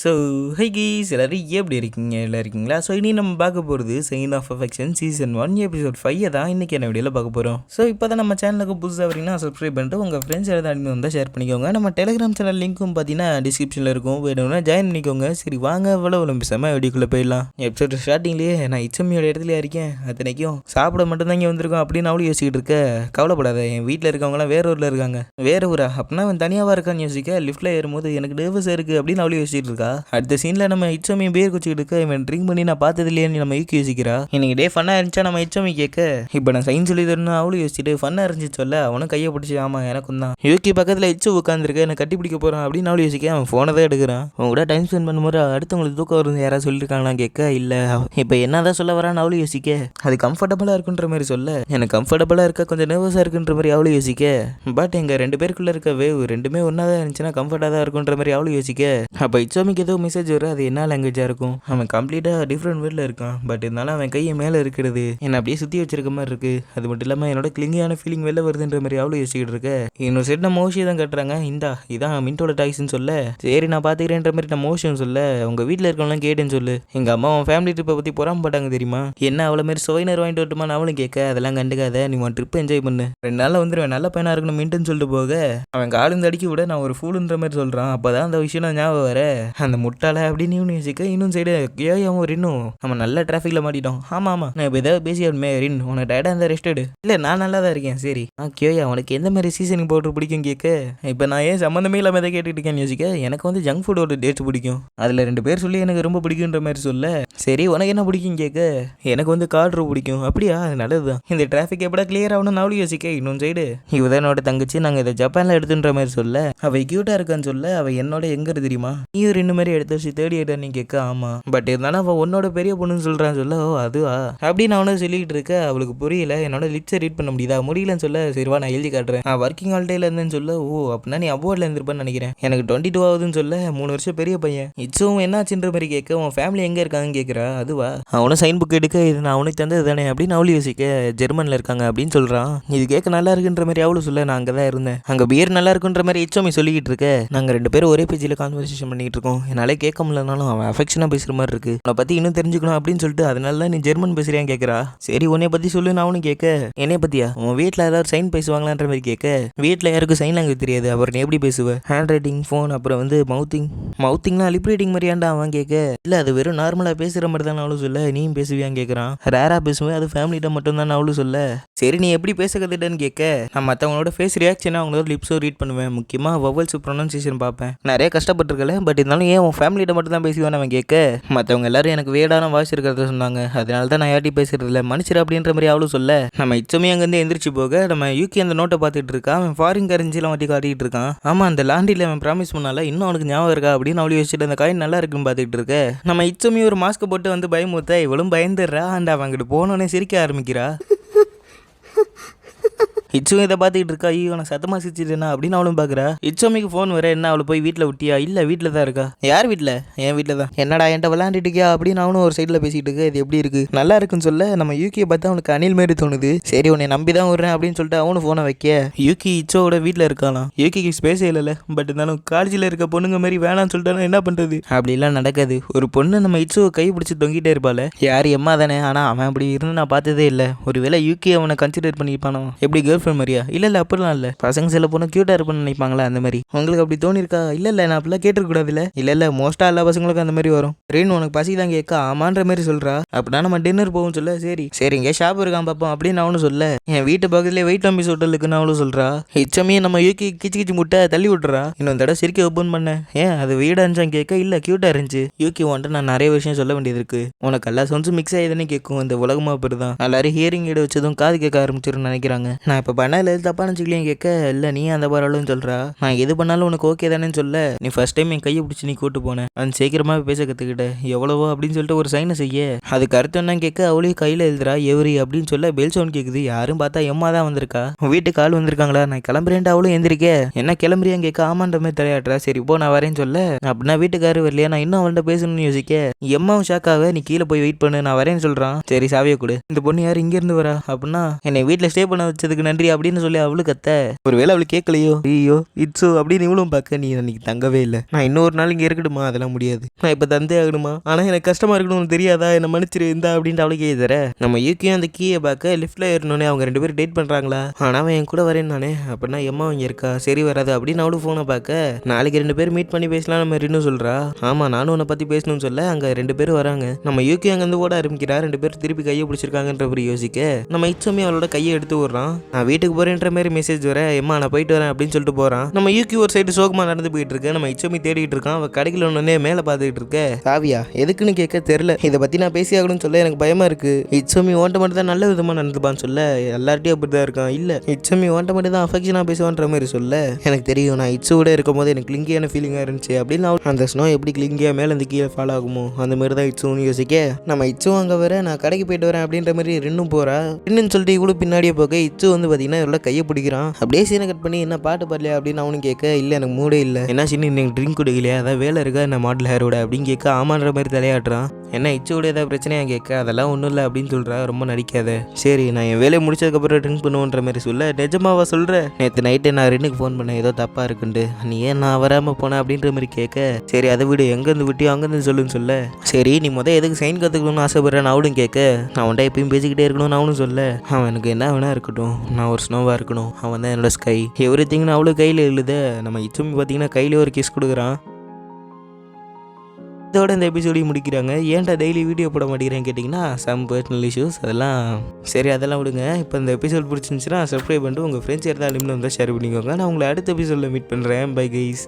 So high keys எல்லோரும் எப்படி இருக்கீங்க? எல்லாம் இருக்கீங்களா? ஸோ இனி நம்ம பார்க்க போகிறது chain of affection season one episode five தான் இன்றைக்கி என்ன வீடியோவில் பார்க்க போகிறோம் ஸோ இப்போ தான் நம்ம சேனலுக்கு புதுசாக வரீங்கன்னா சப்ஸ்கிரைப் பண்ணிட்டு உங்கள் ஃப்ரெண்ட்ஸ் எதாவது அனுப்பி வந்தால் ஷேர் பண்ணிக்கோங்க. நம்ம டெலிகிராம் சேனல் லிங்க்கும் பார்த்தீங்கன்னா டிஸ்கிரிப்ஷனில் இருக்கும். வேணும்னா ஜாயின் பண்ணிக்கோங்க. சரி வாங்க இவ்வளோ பேசாமல் வீடியோக்குள்ளே போயிடலாம். எபிசோட் ஸ்டார்டிங்லேயே நான் இச்சமியோட இடத்துல இருக்கேன்? அத்தனைக்கும் சாப்பிட மட்டும்தான் இங்கே வந்திருக்கோம் அப்படின்னு அவளும் யோசிக்கிட்டு இருக்க. கவலைப்படாத என் வீட்டில் இருக்கவங்களாம் வேற ஊரில் இருக்காங்க. வேற ஊரா? அப்படின்னா அவன் தனியாக இருக்கான்னு யோசிக்க லிஃப்ட்டில் ஏறும்போது எனக்கு டேவஸ் இருக்குது அப்படின்னு அவளும் யோசிச்சுட்டு இருக்கா. அடுத்த சீனில் நம்ம இச்சோமி பேர் குச்சிக்கிட்டு இருக்க. இவன் ட்ரிங்க் பண்ணி நான் பார்த்தது இல்லையான்னு நம்ம யூக்கி யோசிக்கிறா? இன்னைக்கு டே ஃபன்னாக இருந்துச்சா நம்ம இச்சோமி கேட்க? இப்போ நான் சைன் சொல்லி தரணும் அவளும் யோசிச்சுட்டு ஃபன்னாக இருந்துச்சு சொல்ல அவனும் கையை பிடிச்சி ஆமாம் எனக்கும் தான். யூக்கி பக்கத்தில் இச்சு உட்காந்துருக்க எனக்கு கட்டி பிடிக்க போகிறான் அப்படின்னு அவளும் யோசிக்க அவன் ஃபோனை தான் எடுக்கிறான். அவன் கூட டைம் ஸ்பெண்ட் பண்ணும்போது அடுத்தவங்களுக்கு தூக்கம் வருது யாராவது சொல்லியிருக்காங்களா கேட்க? இல்லை. இப்போ என்னதான் சொல்ல வரான்னு அவளும் யோசிக்க அது கம்ஃபர்டபுளாக இருக்குன்ற மாதிரி சொல்ல. எனக்கு கம்ஃபர்டபுளாக இருக்க கொஞ்சம் நர்வஸாக இருக்குன்ற மாதிரி அவளும் யோசிக்க. பட் எங்கள் ரெண்டு பேருக்குள்ளே இருக்க வேவ் ரெண்டுமே ஒன்றா தான் இருந்துச்சுன்னா கம்ஃபர்ட்டாக தான் இருக்குன்ற மாதிரி அவளும் யோசிக்க. அப்போ அவனுக்கு ஏதோ மெசேஜ் வரும். அது என்ன லாங்குவேஜாக இருக்கும்? அவன் கம்ப்ளீட்டாக டிஃப்ரெண்ட் வேர்டில் இருக்கான். பட் இருந்தாலும் அவன் கையை மேலே இருக்கிறது. என்னை அப்படியே சுற்றி வச்சிருக்க மாதிரி இருக்கு. அது மட்டும் இல்லாமல் என்னோட கிளிங்கியான ஃபீலிங் வெளில வருதுன்ற மாதிரி அவ்வளோ யோசிச்சுக்கிட்டு இருக்க. இன்னொரு சைடு நம்ம மோஷி தான் கட்டுறாங்க. இந்தா இதான் மின்டோட டாய்ஸ்னு சொல்ல. சரி நான் பார்த்துக்கிறேன்ற மாதிரி நான் மோஷன் சொல்ல. உங்கள் வீட்டில் இருக்கவங்களாம் கேட்டேன்னு சொல்லு. எங்கள் அம்மா அவன் ஃபேமிலி ட்ரிப்பை பற்றி போட்டாங்க தெரியுமா? என்ன அவ்வளோ மாதிரி சுவைனர் வாங்கிட்டு வரட்டுமான்னு அவளும் கேட்க அதெல்லாம் கண்டுக்காத. நீ உன் ட்ரிப் என்ஜாய் பண்ணு. ரெண்டு நாளில் வந்துடுவேன் நல்ல பையனாக இருக்கணும் மின்ட்டுன்னு சொல்லிட்டு போக. அவன் காலுந்து அடிக்க விட நான் ஒரு ஃபூலுன்ற மாதிரி சொல்கிறான் அப்போ தான் அந்த விஷயம் நான் ஞாபகம் வர. அந்த முட்டாளை அப்படின்னு இவனு யோசிக்க இன்னும் சைடு ஏன் அவன் நம்ம நல்ல டிராஃபிக்கில் மாட்டிட்டோம். ஆமாம் ஆமாம் நான் இப்போ ஏதாவது பேசி அவன் ரின் உனக்கு டயர்டாக இருந்தால் ரெஸ்ட் எடு. இல்லை நான் நல்லா தான் இருக்கேன் சரி. ஆ கேயா உனக்கு எந்த மாதிரி சீசனிங் பவுடர் பிடிக்கும் கேட்க இப்போ நான் ஏன் சம்மந்தமே இல்லாமல் எதை கேட்டுட்டு இருக்கேன்னு யோசிக்க எனக்கு வந்து ஜங்க் ஃபுட்டோட டேஸ்ட் பிடிக்கும். அதில் ரெண்டு பேர் சொல்லி எனக்கு ரொம்ப பிடிக்குன்ற மாதிரி சொல்ல சரி உனக்கு என்ன பிடிக்கும் கேட்க எனக்கு வந்து கார்ட்ரு பிடிக்கும். அப்படியா? அது நல்லதுதான். இந்த டிராஃபிக் எப்படா கிளியர் ஆகணும்னு அவளும் யோசிக்க இன்னும் சைடு இவதனோட தங்கச்சி நாங்கள் இதை ஜப்பானில் எடுத்துன்ற மாதிரி சொல்ல அவள் க்யூட்டாக இருக்கான்னு சொல்ல அவள் என்னோட எங்கே தெரியுமா? நீ ரெண்டு மாதிரி எடுத்து வச்சு தேர்ட் எடுத்தா நீ கேட்க ஆமாம் பட் இருந்தாலும் அவள் உன்னோட பெரிய பொண்ணுன்னு சொல்கிறான்னு சொல்ல ஓ அதுவா? அப்படின்னு அவனை சொல்லிக்கிட்டு இருக்க அவளுக்கு புரியல என்னோட லிப்ஸை ரீட் பண்ண முடியுதா? முடியலன்னு சொல்ல சரிவா நான் எழுதி காட்டுறேன். நான் ஒர்க்கிங் ஹாலிடேல இருந்தேன்னு சொல்ல ஓ அப்படின்னா நீ அவார்டில் இருந்திருப்பேன்னு நினைக்கிறேன். எனக்கு டுவெண்ட்டி டூ ஆகுதுன்னு சொல்ல மூணு வருஷம் பெரிய பையன். இட்ஸும் என்னாச்சுன்ற மாதிரி கேட்க உன் ஃபேமிலி எங்கே இருக்காங்கன்னு கேட்குறா? அதுவா? அவனும் சைன் புக் எடுக்க இது நான் அவனுக்கு தந்தது தானே. அப்படின்னு அவளு யோசிக்க ஜெர்மனில் இருக்காங்க அப்படின்னு சொல்கிறான் இது கேட்க நல்லா இருக்குன்ற மாதிரி அவளும் சொல்ல நான் அங்கே தான் இருந்தேன். அங்கே பியர் நல்லா இருக்குன்ற மாதிரி இச்சோமி சொல்லிக்கிட்டு இருக்க. நாங்கள் ரெண்டு பேரும் ஒரே பேஜில் கான்வர்சேஷன் பண்ணிட்டு இருக்கோம். என்னாலே கேட்க முடியலனாலும் அவன் அஃபெக்ஷனாக பேசுகிற மாதிரி இருக்கு. உன்னை பற்றி இன்னும் தெரிஞ்சுக்கணும் அப்படின்னு சொல்லிட்டு அதனால தான் நீ ஜெர்மன் பேசுறியான்னு கேட்குறா சரி உன்னை பற்றி சொல்லு நான் அவனும் கேட்க. என்னைய பற்றியா உன் வீட்டில் ஏதாவது சைன் பேசுவாங்களான்ற மாதிரி கேட்க. வீட்டில் யாருக்கும் சைன் லாங்குவேஜ் தெரியாது. அப்புறம் நீ எப்படி பேசுவேன் ஹேண்ட் ரைட்டிங் ஃபோன் அப்புறம் வந்து மவுத்திங் மவுத்திங்னா லிப் ரீடிங் மாதிரியாண்டா அவன் கேட்க. இல்லை அது வெறும் நார்மலாக பேசுகிற மாதிரி தான் அவளும் சொல்ல. நீயும் பேசுவியான்னு கேட்குறான் ரேராக பேசுவேன் அது ஃபேமிலிட்ட மட்டும் தான் அவளும் சொல்ல. சரி நீ எப்படி பேச கற்றுட்டேன்னு கேட்க. நான் மற்றவங்களோட ஃபேஸ் ரியாக்ஷனாக அவங்களோட லிப்ஸோ ரீட் பண்ணுவேன். முக்கியமாக வவல்ஸ் ப்ரொனன்சியேஷன் பார்ப்பேன். நிறைய கஷ்டப்பட்டிருக்கல பட் இருந்தாலும் ஏன் உன் ஃபேமிலியிட்ட மட்டும் தான் பேசுவேன் அவன் கேட்க மற்றவங்க எல்லாரும் எனக்கு வேடான வாய்ஸ் இருக்கிறத சொன்னாங்க. அதனால தான் நான் யார்ட்டி பேசுறது இல்லை. மனுஷர் அப்படின்ற மாதிரி அவளும் சொல்ல நம்ம இச்சமே அங்கேருந்து எந்திரிச்சு போக நம்ம யூகே அந்த நோட்டை பார்த்துட்டு இருக்கான் அவன் ஃபாரின் கரன்சிலாம் வட்டி காட்டிட்டு இருக்கான். ஆமாம் அந்த லாண்டியில் அவன் ப்ராமிஸ் பண்ணால இன்னும் அவனுக்கு ஞாபகம் இருக்கா அப்படின்னு அவளையும் யோசிச்சுட்டு அந்த காயின் நல்லா இருக்குன்னு பார்த்துட்டு இருக்க. நம்ம இச்சமே ஒரு மாஸ்க் போட்டு வந்து பயமுத்த இவளும் பயந்துடுறா. அண்ட் அவன் அங்கிட்டு போனோடனே சிரிக்க ஆரம்பிக்கிறா. இச்சும் இதை பார்த்துக்கிட்டு இருக்கா? ஐயோ நான் சத்தமாக சிரிச்சிட்டேனா அப்படின்னு அவளும் பார்க்குறா. இச்சோமிக்கு ஃபோன் வர என்ன அவளை போய் வீட்டில் விட்டியா? இல்லை வீட்டில் தான் இருக்கா? யார் வீட்டில்? என் வீட்டில் தான். என்னடா என்கிட்ட விளையாண்டுட்டு இருக்கியா அப்படின்னு அவனும் ஒரு சைடில் பேசிகிட்டு இருக்கு. இது எப்படி இருக்குது நல்லா இருக்குன்னு சொல்ல நம்ம யூகியை பார்த்தா அவனுக்கு அணில் மாதிரி தோணுது. சரி உன்னை நம்பி தான் விடுறேன் அப்படின்னு சொல்லிட்டு அவனும் ஃபோனை வைக்க. யூகி இச்சோவோட வீட்டில் இருக்கானா யூகிக்கு ஸ்பேஸ் இல்லைல்ல. பட் இருந்தாலும் காலேஜில் இருக்க பொண்ணுங்க மாதிரி வேணாம்னு சொல்லிட்டாலும் என்ன பண்ணுறது அப்படிலாம் நடக்காது. ஒரு பொண்ணு நம்ம இச்சோவை கை பிடிச்சி தொங்கிட்டே இருப்பாள். யார் எம்மா தானே? ஆனால் அவன் அப்படி இருந்து நான் பார்த்ததே இல்லை. ஒருவேளை யூகி அவனை கன்சிடர் பண்ணிப்பானோ எப்படி கேர்ள் ஃப்ரெண்ட் மாதிரியா? இல்லை இல்லை அப்படிலாம் இல்லை. பசங்க சில பொண்ணு க்யூட்டாக இருப்பேன்னு நினைப்பாங்களா அந்த மாதிரி. உங்களுக்கு அப்படி தோணிருக்கா இல்லை இல்லை நான் அப்படிலாம் கேட்டிருக்கூடாது இல்லை இல்லை மோஸ்ட்டாக எல்லா பசங்களுக்கும் அந்த மாதிரி வரும். ரீன் உனக்கு பசி தான் கேட்க ஆமான்ற மாதிரி சொல்கிறா அப்படின்னா நம்ம டின்னர் போகும் சொல்ல சரி. சரி இங்கே ஷாப் இருக்கான் பார்ப்போம் அப்படின்னு அவனும் சொல்ல. என் வீட்டு பக்கத்துலேயே வெயிட் நம்பிஸ் ஹோட்டல் அவளும் சொல்கிறா இச்சமையே நம்ம யூகி கிச்சு கிச்சு முட்டை தள்ளி விட்றா இன்னொரு தடவை சிரிக்க ஓப்பன் பண்ணேன் ஏன் அது வீடாக இருந்துச்சான்னு கேட்க? இல்லை க்யூட்டாக இருந்துச்சு. யூகி வந்துட்டு நான் நிறைய விஷயம் சொல்ல வேண்டியது இருக்கு உனக்கு எல்லா சொன்ஸ் மிக்ஸ் ஆகிதுன்னு கேட்கும் இந்த உலகமாக அப்படி எல்லாரும் ஹியரிங் எடு வச்சதும் காது கேட்க ஆரம்பிச்சிருன்னு நினைக்கிறாங்க. நான் இப்போ பண்ணால் எது தப்பாக நினச்சிக்கலாம் கேட்க. இல்லை நீ அந்த பரவாயில்லன்னு சொல்கிறா நான் எது பண்ணாலும் உனக்கு ஓகே தானேன்னு சொல்ல. நீ ஃபர்ஸ்ட் டைம் என் கையை பிடிச்சி நீ கூட்டு போனேன் அது சீக்கிரமாக பேச கற்றுக்கிட்ட எவ்வளவோ அப்படின்னு சொல்லிட்டு ஒரு சைனை செய்ய. அதுக்கு அர்த்தம் என்ன கேட்க அவளே கையில் எழுதுறா. எவரி அப்படின்னு சொல்ல பெல் சவுண்ட் கேட்குது யாரும் பார்த்தா எம்மா தான் வந்திருக்கா. வீட்டுக்கு ஆள் வந்திருக்காங்களா? நான் கிளம்புறேன்ட்டு அவளும் எந்திரிக்க. என்ன கிளம்புறியான்னு கேட்க ஆமான்ற மாதிரி தலையாட்டுறா. சரி போ நான் வரேன்னு சொல்ல. அப்படின்னா வீட்டுக்காரர் வரலையா? நான் இன்னும் அவள்கிட்ட பேசணும்னு யோசிக்க. எம்மாவும் ஷாக்காக நீ கீழே போய் வெயிட் பண்ணு நான் வரேன்னு சொல்கிறான் சரி சாவியை கொடு. இந்த பொண்ணு யார் இங்கேருந்து வரா? அப்படின்னா என்னை வீட்டில் ஸ்டே பண்ண வச்சதுக்கு நன்றி. நன்றி அப்படின்னு சொல்லி அவளும் கத்த ஒருவேளை அவளுக்கு கேட்கலையோ? ஐயோ இட்ஸோ அப்படின்னு இவளும் பார்க்க நீ அன்னைக்கு தங்கவே இல்லை. நான் இன்னொரு நாள் இங்கே இருக்கட்டுமா? அதெல்லாம் முடியாது. நான் இப்போ தந்தே ஆகணுமா? ஆனால் எனக்கு கஷ்டமாக இருக்கணும்னு தெரியாதா? என்ன மன்னிச்சிரு இருந்தா அப்படின்ட்டு அவளுக்கு எழுதுற நம்ம யூக்கியும் அந்த கீயை பார்க்க லிஃப்ட்டில் ஏறணுன்னே அவங்க ரெண்டு பேரும் டேட் பண்ணுறாங்களா ஆனால் அவன் என் கூட வரேன் நானே அப்படின்னா எம்மா அவங்க இருக்கா? சரி வராது அப்படின்னு அவளும் ஃபோனை பார்க்க நாளைக்கு ரெண்டு பேரும் மீட் பண்ணி பேசலாம் நம்ம ரின்னு சொல்கிறா ஆமாம் நானும் உன்னை பற்றி பேசணும்னு சொல்ல அங்கே ரெண்டு பேரும் வராங்க. நம்ம யூகி அங்கேருந்து ஓட ஆரம்பிக்கிறா ரெண்டு பேரும் திருப்பி கையை பிடிச்சிருக்காங்கன்ற ஒரு யோசிக்க. நம்ம இச்சமே அவளோட கையை எடுத்து விடுறான் நான் வீட்டுக்கு போகிறேன்ற மாதிரி மெசேஜ் வர எம்மா நான் போயிட்டு வரேன் அப்படின்னு சொல்லிட்டு போகிறான் நம்ம யூகி ஒரு சைடு சோகமாக நடந்து போயிட்டு இருக்கு. நம்ம இச்சமி தேடிட்டு இருக்கான். அவள் கடையில் ஒன்னே மேலே பார்த்துக்கிட்டு இருக்க. காவியா எதுக்குன்னு கேட்க தெரில இதை பற்றி நான் பேசி ஆகணும்னு சொல்ல எனக்கு பயமாக இருக்கு. இச்சமி ஓட்ட மட்டும் தான் நல்ல விதமாக நடந்துப்பான்னு சொல்ல. எல்லார்ட்டையும் அப்படி தான் இருக்கான். இல்லை இச்சமி ஓட்ட மட்டும் தான் அஃபெக்ஷனாக பேசுவான்ற மாதிரி சொல்ல. எனக்கு தெரியும் நான் இச்சு கூட இருக்கும்போது எனக்கு கிளிங்கியான ஃபீலிங்காக இருந்துச்சு. அப்படின்னு அந்த ஸ்னோ எப்படி கிளிங்கியாக மேலே இருந்து கீழே ஃபாலோ ஆகுமோ அந்த மாதிரி தான் இச்சுன்னு யோசிக்க. நம்ம இச்சு அங்கே வர நான் கடைக்கு போயிட்டு வரேன் அப்படின்ற மாதிரி ரின்னும் போகிறா ரெண்டுன்னு சொல்லிட்டு இவ்வளோ பின்னாடியே போக இச்சு வந்து பார்த்தீங்கன்னா இவளோட கையை பிடிக்கிறான். அப்படியே சீனை கட் பண்ணி என்ன பாட்டு பாடலையா? அப்படின்னு அவனும் கேட்க இல்லை எனக்கு மூடே இல்லை. என்ன சின்ன இன்னைக்கு ட்ரிங்க் குடிக்கலையா? அதான் வேலை இருக்கா? என்ன மாடல் ஹேரோட அப்படின்னு கேட்க ஆமான்ற மாதிரி தலையாட்டுறான். என்ன இச்சோட ஏதாவது பிரச்சனையா கேட்க? அதெல்லாம் ஒன்றும் இல்லை அப்படின்னு சொல்கிறா ரொம்ப நடிக்காத. சரி நான் என் வேலையை முடிச்சதுக்கப்புறம் ட்ரிங்க் பண்ணுவோன்ற மாதிரி சொல்ல. நிஜமாவா சொல்கிற நேற்று நைட்டு நான் ரெண்டுக்கு ஃபோன் பண்ணேன். ஏதோ தப்பாக இருக்குன்ட்டு. நீ ஏன் நான் வராமல் போனேன் அப்படின்ற மாதிரி கேட்க? சரி அதை விடு. எங்கேருந்து விட்டியோ அங்கேருந்து சொல்லுன்னு சொல்ல. சரி நீ முதல் எதுக்கு சைன் கற்றுக்கணும்னு ஆசைப்படுறேன் அவனும் கேட்க. நான் அவன்கிட்ட எப்பயும் பேசிக்கிட்டே இருக்கணும்னு அவனும் சொல்ல. அவன் எனக்கு என்ன வேணா இருக்கட்டும். நான் ஒரு ஸ்னோவாக இருக்கணும். அவன் தான் என்னோட ஸ்கை எவ்ரி திங்னு அவ்வளோ கையில் எழுத. நம்ம இச்சுமி பார்த்தீங்கன்னா கையிலே ஒரு கிஸ் கொடுக்குறான். இதோட இந்த எபிசோடையும் முடிக்கிறாங்க. ஏன்டா டெய்லி வீடியோ போட மாட்டேங்கிறேன்னு கேட்டிங்கன்னா சம் பர்சனல் இஷ்யூஸ் அதெல்லாம் சரி அதெல்லாம் விடுங்க. இப்போ இந்த எபிசோட் பிடிச்சிருந்துச்சுன்னா சப்ஸ்கிரைப் பண்ணிட்டு உங்கள் ஃப்ரெண்ட்ஸ் யாராவது லிமிட் வந்தால் ஷேர் பண்ணிக்கோங்க. நான் உங்களை அடுத்த எபிசோடில் மீட் பண்ணுறேன் பை கைஸ்